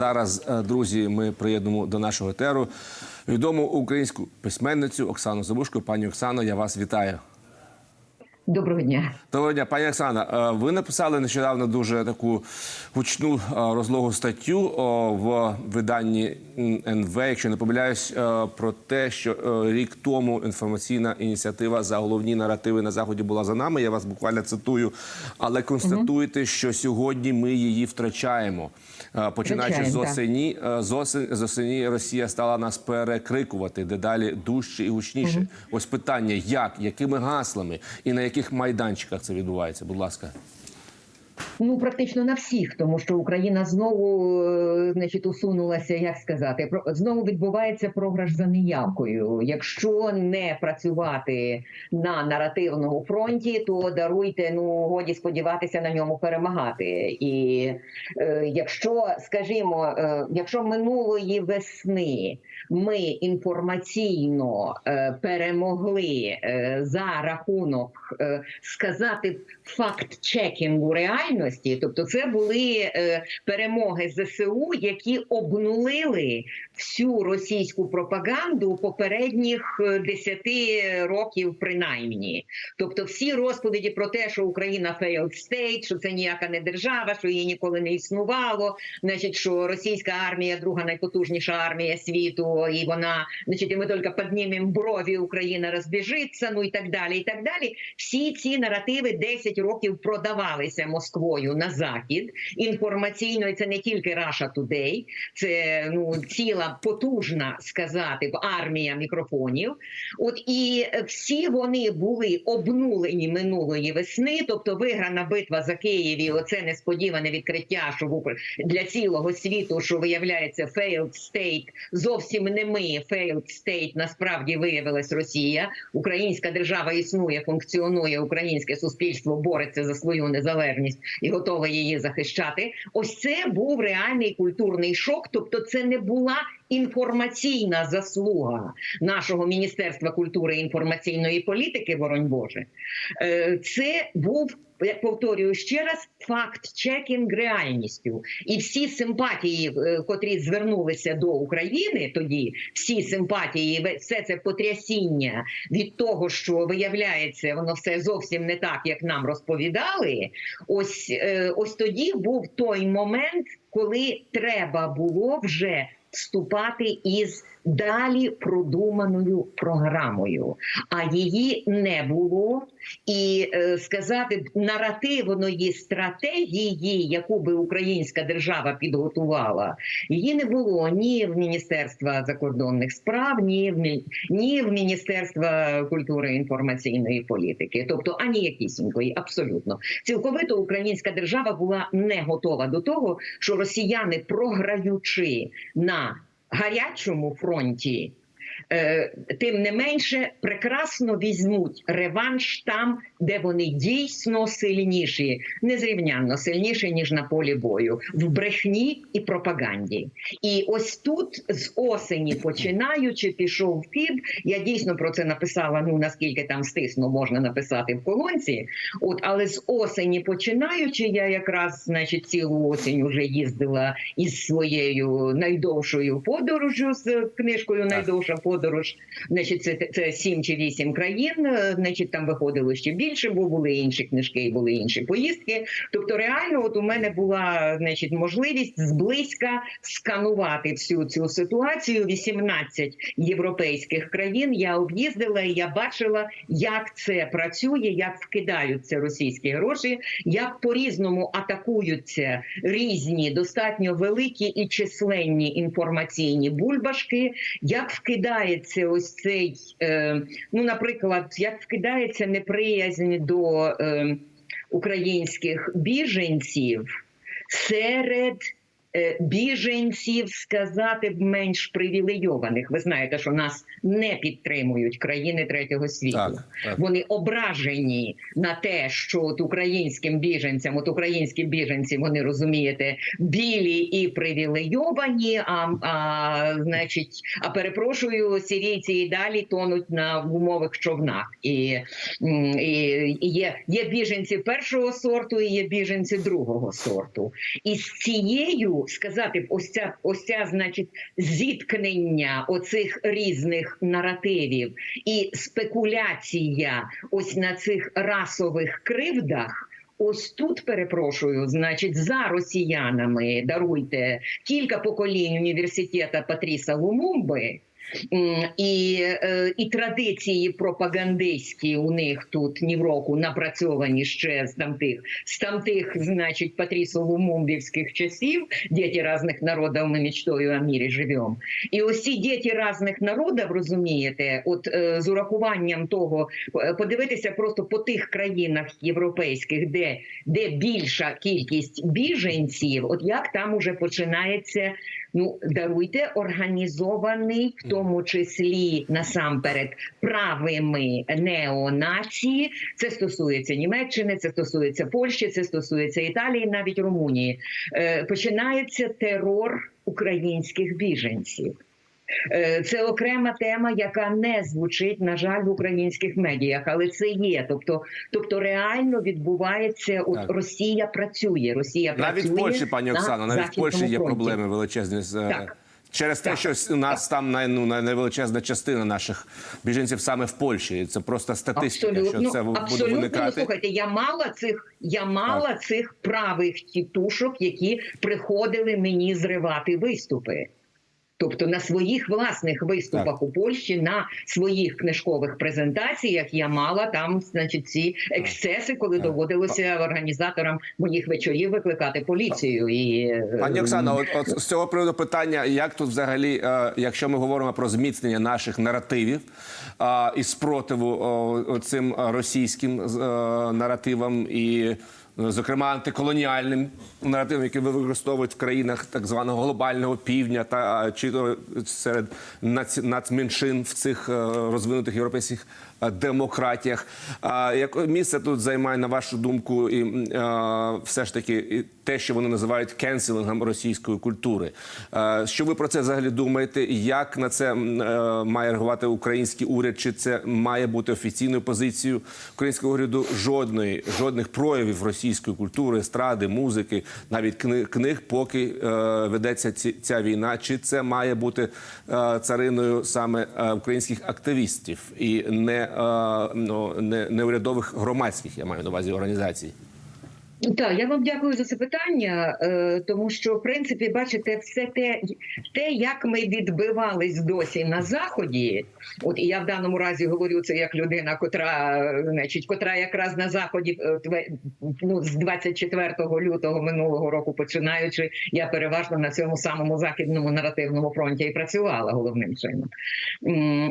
Зараз, е, друзі, ми приєднуємо до нашого етеру відому українську письменницю Оксану Забушко. Пані Оксано, я вас вітаю. Доброго дня. Доброго дня, пані Оксана. е, Ви написали нещодавно дуже таку гучну е, розлогу статтю в виданні НВ, якщо не помиляюсь, е, про те, що е, рік тому інформаційна ініціатива за головні наративи на заході була за нами. Я вас буквально цитую, але констатуєте, що сьогодні ми її втрачаємо. Е, Починаючи з осені, е, з осені, з осені Росія стала нас перекрикувати дедалі дужче і гучніше. Ось питання: як, якими гаслами і на яких майданчиках це відбувається? Будь ласка. Ну практично на всіх, тому що Україна знову, е, значить, усунулася, як сказати, знову відбувається програш за неявкою. Якщо не працювати на наративному фронті, то даруйте, ну годі сподіватися на ньому перемагати. І е, якщо, скажімо, е, якщо минулої весни ми інформаційно е, перемогли е, за рахунок сказати факт чекінгу реальності, тобто це були е, перемоги ЗСУ, які обнулили всю російську пропаганду попередніх е, 10 років, принаймні. Тобто, всі розповіді про те, що Україна failed state, що це ніяка не держава, що її ніколи не існувало, значить, що російська армія друга найпотужніша армія світу, і вона, значить, і ми тільки піднімемо брові, Україна розбіжиться, ну і так далі. І так далі. Всі ці наративи 10 років продавалися Москвою на захід інформаційно. І це не тільки Russia Today, це ну ціла потужна сказати армія мікрофонів. От і всі вони були обнулені минулої весни, тобто виграна битва за Києві. Оце несподіване відкриття, що в для цілого світу, що виявляється failed state, зовсім не ми failed state, насправді виявилась Росія. Українська держава існує, функціонує. Українське суспільство бореться за свою незалежність і готове її захищати. Ось це був реальний культурний шок. Тобто, це не була інформаційна заслуга нашого міністерства культури і інформаційної політики, воронь Боже. Е, Це був. Я повторюю ще раз факт чекінг реальністю, і всі симпатії, е, котрі звернулися до України, тоді всі симпатії, все це потрясіння від того, що виявляється, воно все зовсім не так, як нам розповідали. Ось е, ось тоді був той момент, коли треба було вже вступати із далі продуманою програмою, а її не було. І е, сказати наративної стратегії, яку би українська держава підготувала, її не було ні в Міністерства закордонних справ, ні в ні в Міністерства культури і інформаційної політики, тобто ані якісінької, абсолютно цілковито українська держава була не готова до того, що росіяни, програючи на гарячому фронті. Е, Тим не менше прекрасно візьмуть реванш там, де вони дійсно сильніші, незрівнянно сильніші ніж на полі бою, в брехні і пропаганді. І ось тут з осені починаючи, пішов під. Я дійсно про це написала. Ну наскільки там стисно можна написати в колонці. От, але з осені починаючи, я якраз, значить, цілу осінь вже їздила із своєю найдовшою подорожю з книжкою Найдовша подорож. Значить, це, це сім чи вісім країн. е, Значить, там виходило ще більше, бо були інші книжки, і були інші поїздки. Тобто, реально, от у мене була значить можливість зблизька сканувати всю цю ситуацію. 18 європейських країн я об'їздила і я бачила, як це працює, як вкидаються російські гроші, як по різному атакуються різні достатньо великі і численні інформаційні бульбашки, як вкидається ось цей, е, ну, наприклад, як вкидається неприязнь до е, українських біженців серед. Е, Біженців сказати б менш привілейованих. Ви знаєте, що нас не підтримують країни третього світу. Так, так. Вони ображені на те, що от українським біженцям, от українські біженці, вони розумієте, білі і привілейовані. А, а значить, а перепрошую, сирійці і далі тонуть на гумових човнах. І, і є, є біженці першого сорту, і є біженці другого сорту. І з цією сказати, ось ця ось ця, значить, зіткнення оцих різних наративів і спекуляція ось на цих расових кривдах. Ось тут перепрошую, значить, за росіянами даруйте кілька поколінь університету Патріса Лумумби. І, е, і традиції пропагандистські у них тут ні в року напрацьовані ще з тамтих, з тамтих, значить, Патрісово-Мумбівських часів, діти різних народів, ми мечтою о мірі живемо. І ці діти різних народів, розумієте, от е, з урахуванням того, подивитися просто по тих країнах європейських, де, де більша кількість біженців, от як там уже починається ну даруйте організований, в тому числі насамперед правими неонації. Це стосується Німеччини, це стосується Польщі, це стосується Італії, навіть Румунії. Е, починається терор українських біженців. Е, Це окрема тема, яка не звучить, на жаль, в українських медіях, але це є. Тобто, тобто реально відбувається. От Так. Росія працює. Росія Навіть працює в Польщі, пані Оксано, навіть в Польщі є фронті. проблеми величезні з е, Так. через те, що у нас там най, ну, найвеличезна частина наших біженців саме в Польщі. Це просто статистика, Абсолютно, що це буде абсолютно. Ну, виникати. слухайте, я мала цих, я мала цих правих тітушок, які приходили мені зривати виступи. Тобто на своїх власних виступах у Польщі, на своїх книжкових презентаціях я мала там, значить, ці ексцеси, коли Так. доводилося організаторам моїх вечорів викликати поліцію. І е, Пані Оксано, от, от з цього приводу питання, як тут взагалі, е, якщо ми говоримо про зміцнення наших наративів е, і спротиву цим російським е, наративам і. Е, Зокрема, антиколоніальним наративом, який використовують в країнах так званого глобального півдня, та е, чи то серед наці- нацменшин в цих е, розвинутих європейських демократіях. А яке місце тут займає, на вашу думку, і е, все ж таки те, що вони називають кенселингом російської культури? Е, Що ви про це взагалі думаєте? Як на це е, має реагувати український уряд? Чи це має бути офіційною позицією українського уряду? Жодної жодних проявів російської культури, естради, музики, навіть кни- книг, поки е, ведеться ця війна? Чи це має бути е, цариною саме е, українських активістів і не, е, ну, не, не громадських, я маю на увазі організацій? Так, я вам дякую за це питання, е, тому що в принципі, бачите, все те, те, як ми відбивались досі на заході. От і я в даному разі говорю це як людина, котра, значить, котра якраз на заході е, ну, з 24 лютого минулого року починаючи, я переважно на цьому самому західному наративному фронті і працювала головним чином.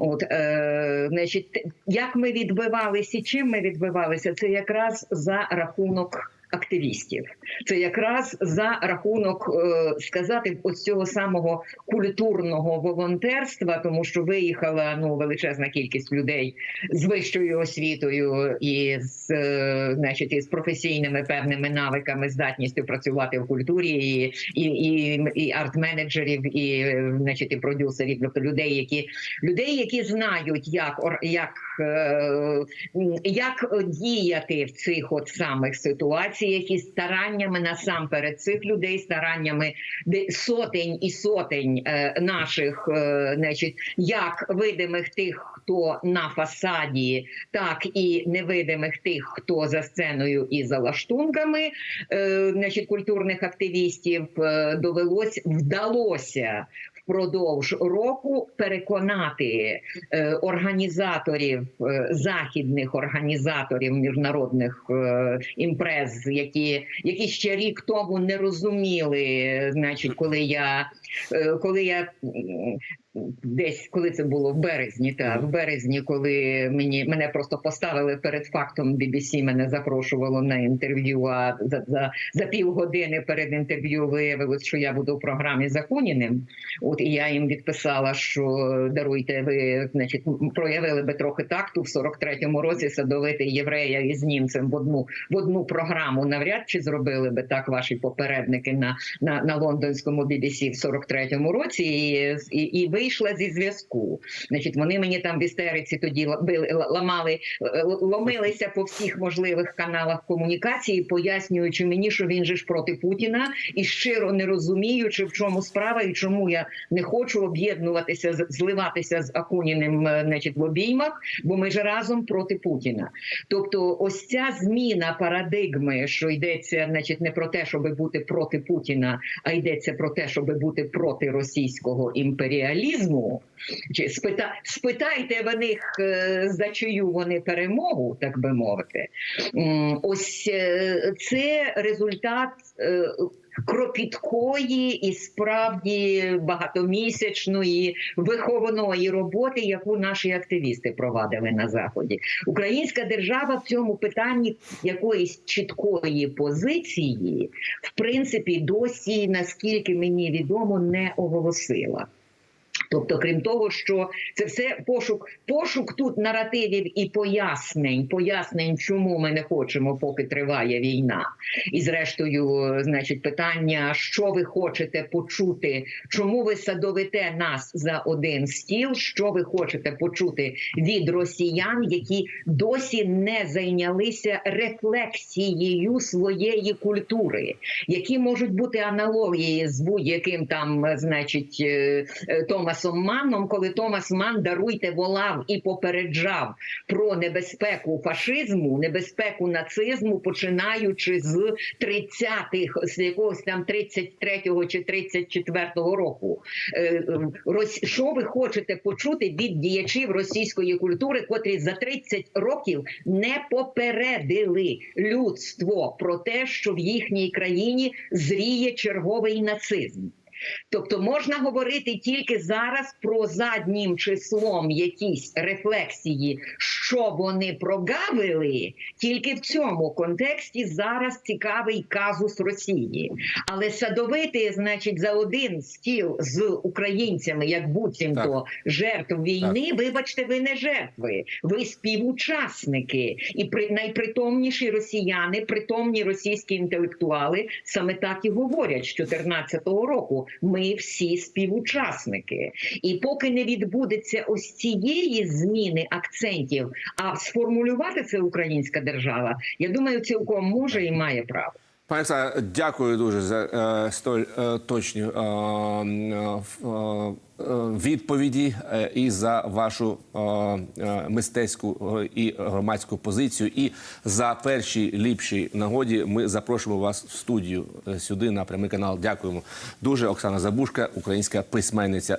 От, е, значить, як ми відбивалися чим ми відбивалися, це якраз за рахунок. Активістів. Це якраз за рахунок е, сказати ось цього самого культурного волонтерства, тому що виїхала ну величезна кількість людей з вищою освітою і з е, значить із професійними певними навиками, здатністю працювати в культурі, і, і, і, і арт-менеджерів, і значить і продюсерів, тобто людей, які людей, які знають, як як, е, як діяти в цих от самих ситуаціях, і стараннями насамперед цих людей, стараннями сотень і сотень е, наших, е, значить, як видимих тих, хто на фасаді, так і невидимих тих, хто за сценою і за лаштунками, е, значить, культурних активістів довелось вдалося впродовж року переконати е, організаторів е, західних організаторів міжнародних е, імпрез, які, які ще рік тому не розуміли, значить, коли я коли я десь коли це було в березні, та в березні, коли мені мене просто поставили перед фактом BBC, мене запрошувало на інтерв'ю. А за, за, за півгодини перед інтерв'ю виявилось, що я буду в програмі з Акуніним. От і я їм відписала, що даруйте, ви значить проявили би трохи такту в 43-му році садовити єврея із німцем в одну в одну програму. Навряд чи зробили би так ваші попередники на, на, на лондонському BBC в 43-му році, і, і, і ви вийшла зі зв'язку. Значить, вони мені там в істериці тоді били, ламали, е, ломилися по всіх можливих каналах комунікації, пояснюючи мені, що він же ж проти Путіна, і щиро не розуміючи, в чому справа і чому я не хочу об'єднуватися, зливатися з Акуніним, е, значить, в обіймах, бо ми ж разом проти Путіна. Тобто, ось ця зміна парадигми, що йдеться, значить, не про те, щоб бути проти Путіна, а йдеться про те, щоб бути проти російського імперіалізму. Чи спита, спитайте в них, е, за чию вони перемогу, так би мовити. Ось е, це результат. е, Кропіткої і справді багатомісячної виховної роботи, яку наші активісти провадили на заході. Українська держава в цьому питанні якоїсь чіткої позиції, в принципі, досі, наскільки мені відомо, не оголосила. Тобто, крім того, що це все пошук, пошук тут наративів і пояснень, пояснень, чому ми не хочемо, поки триває війна. І зрештою, значить, питання, що ви хочете почути, чому ви садовите нас за один стіл, що ви хочете почути від росіян, які досі не зайнялися рефлексією своєї культури, які можуть бути аналогії з будь-яким там, значить, е, е, Томасом Манном, коли Томас Ман даруйте волав і попереджав про небезпеку фашизму, небезпеку нацизму, починаючи з 30-х, з якогось там 33-го чи 34-го року. Е, е, Що ви хочете почути від діячів російської культури, котрі за 30 років не попередили людство про те, що в їхній країні зріє черговий нацизм? Тобто можна говорити тільки зараз про заднім числом якісь рефлексії, що вони прогавили, тільки в цьому контексті зараз цікавий казус Росії. Але садовити, значить, за один стіл з українцями, як буцімто жертв війни, вибачте, ви не жертви, ви співучасники. І при найпритомніші росіяни, притомні російські інтелектуали саме так і говорять з 14-го року. Ми всі співучасники, і поки не відбудеться ось цієї зміни акцентів, а сформулювати це українська держава, я думаю, цілком може і має право. Пане Оксано, дякую дуже за е, столь е, точні е, е, е, е, відповіді е, і за вашу е, е, мистецьку і громадську позицію. І за перші ліпші нагоді ми запрошуємо вас в студію сюди на прямий канал. Дякуємо дуже. Оксана Забушка, українська письменниця.